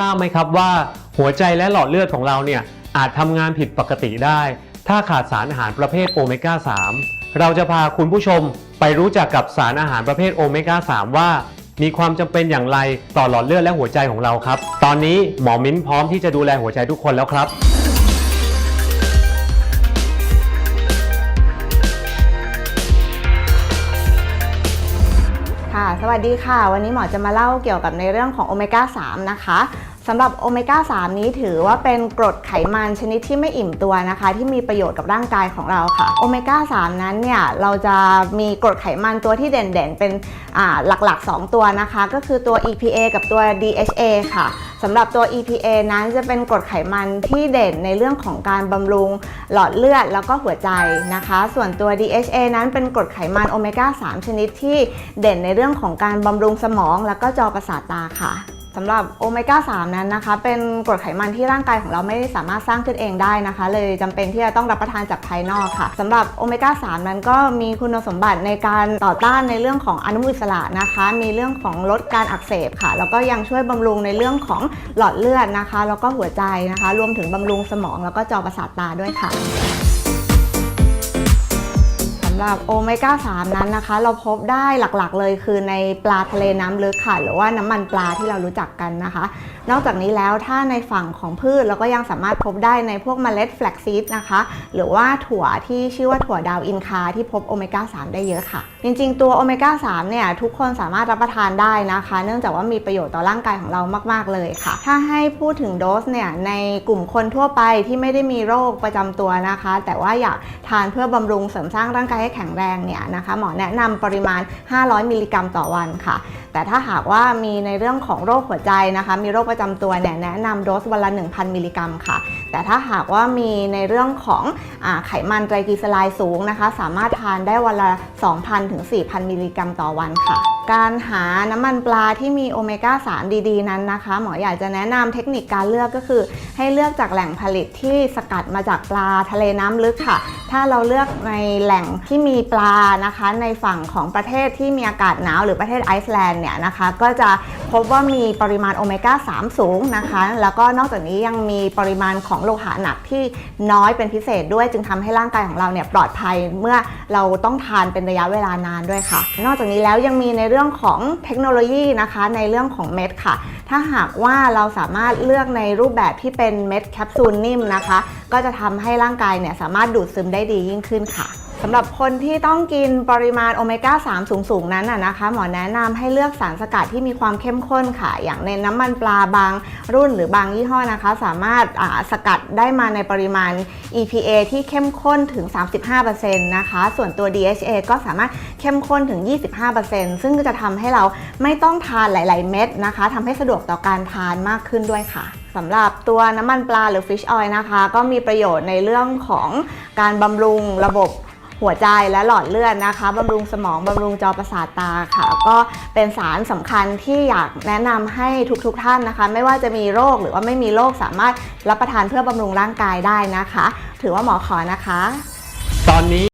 ทราบไหมครับว่า หัวใจและหลอดเลือดของเราเนี่ยอาจทำงานผิดปกติได้ ถ้าขาดสารอาหารประเภทโอเมก้า 3 เราจะพาคุณผู้ชมไปรู้จักกับสารอาหารประเภทโอเมก้า 3 ว่า มีความจำเป็นอย่างไรต่อหลอดเลือดและหัวใจของเราครับ ตอนนี้หมอมิ้นพร้อมที่จะดูแลหัวใจทุกคนแล้วครับค่ะสวัสดีค่ะ วันนี้หมอจะมาเล่าเกี่ยวกับในเรื่องของโอเมก้า 3 นะคะ สำหรับโอเมก้า 3 นี้ถือว่าเป็นกรดไขมันชนิดที่ไม่อิ่มตัวนะคะ ที่มีประโยชน์กับร่างกายของเราค่ะโอเมก้า 3 นั้นเนี่ย เราจะมีกรดไขมันตัวที่เด่นๆ เป็นหลักๆ 2 ตัวนะคะ ก็คือตัว EPA กับตัว DHA ค่ะสำหรับตัว EPA นั้นจะเป็นกรดไขมันที่เด่นในเรื่องของการบำรุงหลอดเลือดแล้วก็หัวใจนะคะ ส่วนตัว DHA นั้นเป็นกรดไขมันโอเมก้า 3 ชนิดที่เด่นในเรื่องของการบำรุงสมองแล้วก็จอประสาทตาค่ะ สำหรับโอเมก้า3นั้นนะคะ เป็นกรดไขมันที่ร่างกายของเราไม่สามารถสร้างขึ้นเองได้นะคะ เลยจำเป็นที่จะต้องรับประทานจากภายนอกค่ะสำหรับโอเมก้า3นั้นก็มีคุณสมบัติในการต่อต้านในเรื่องของอนุมูลอิสระนะคะ มีเรื่องของลดการอักเสบค่ะ แล้วก็ยังช่วยบำรุงในเรื่องของหลอดเลือดนะคะ แล้วก็หัวใจนะคะ รวมถึงบำรุงสมองแล้วก็จอประสาทตาด้วยค่ะ หรับโอเมก้า 3 นั้นนะคะ เราพบได้หลักๆเลยคือในปลาทะเลน้ำลึกค่ะหรือว่าน้ำมันปลาที่เรารู้จักกันนะคะ นอกจากนี้แล้วถ้าในฝั่งของพืชเราก็ยังสามารถพบได้ในพวกเมล็ดแฟลกซีดนะคะ หรือว่าถั่วที่ชื่อว่าถั่วดาวอินคาที่พบโอเมก้า 3 ได้เยอะค่ะ จริงๆ ตัวโอเมก้า 3 เนี่ยทุกคนสามารถรับประทานได้นะคะ เนื่องจากว่ามีประโยชน์ต่อร่างกายของเรามาก ๆเลยค่ะ ถ้าให้พูดถึงโดสเนี่ยในกลุ่มคนทั่วไปที่ไม่ได้มีโรคประจำตัวนะคะ แต่ว่าอยากทานเพื่อบำรุงเสริมสร้างร่างกายให้แข็งแรงเนี่ยนะคะหมอแนะนำปริมาณ 500 มิลลิกรัมต่อวันค่ะ แต่ถ้าหากว่ามีในเรื่องของโรคหัวใจนะคะ มีโรคประจำตัวเนี่ยแนะนำโดสวันละ 1,000 มิลลิกรัมค่ะ แต่ถ้าหากว่ามีในเรื่องของอไขมันไตรกลีเซอไรด์สูงนะคะ สามารถทานได้วันละ 2,000 ถึง 4,000 มิลลิกรัมต่อวันค่ะการหาน้ำมันปลาที่มีโอเมก้า 3 ดี ๆ นั้นนะคะ หมออยากจะแนะนำเทคนิคการเลือกก็คือ ให้เลือกจากแหล่งผลิตที่สกัดมาจากปลาทะเลน้ำลึกค่ะ ถ้าเราเลือกในแหล่งที่มีปลานะคะในฝั่งของประเทศที่มีอากาศหนาวหรือประเทศไอซ์แลนด์เนี่ยนะคะก็จะพบว่ามีปริมาณโอเมก้า 3 สูงนะคะ แล้วก็นอกจากนี้ยังมีปริมาณของโลหะหนักที่น้อยเป็นพิเศษด้วย จึงทำให้ร่างกายของเราเนี่ยปลอดภัยเมื่อเราต้องทานเป็นระยะเวลานานด้วยค่ะ นอกจากนี้แล้วยังมีในเรื่องของเทคโนโลยีนะคะในเรื่องของเม็ดค่ะ ถ้าหากว่าเราสามารถเลือกในรูปแบบที่เป็นเม็ดแคปซูลนิ่มนะคะ ก็จะทำให้ร่างกายเนี่ยสามารถดูดซึมได้ดียิ่งขึ้นค่ะ สำหรับคนที่ต้องกินปริมาณโอเมก้า 3 สูง ๆ นั้นนะนะคะ หมอแนะนำให้เลือกสารสกัดที่มีความเข้มข้นค่ะ อย่างในน้ำมันปลาบางรุ่นหรือบางยี่ห้อนะคะ สามารถสกัดได้มาในปริมาณ EPA ที่เข้มข้นถึง 35%นะคะ ส่วนตัว DHA ก็สามารถเข้มข้นถึง 25%ซึ่งก็จะทำให้เราไม่ต้องทานหลาย ๆ เม็ดนะคะทำให้สะดวกต่อการทานมากขึ้นด้วยค่ะสำหรับตัวน้ำมันปลาหรือ fish oil นะคะ ก็มีประโยชน์ในเรื่องของการบำรุงระบบ หัวใจและหลอดเลือดนะคะบำรุงสมองบำรุงจอประสาทตาค่ะ ก็เป็นสารสำคัญที่อยากแนะนำให้ทุกๆทท่านนะคะ ไม่ว่าจะมีโรคหรือว่าไม่มีโรคสามารถรับประทานเพื่อบำรุงร่างกายได้นะคะ ถือว่าหมอขอนะคะ ตอนนี้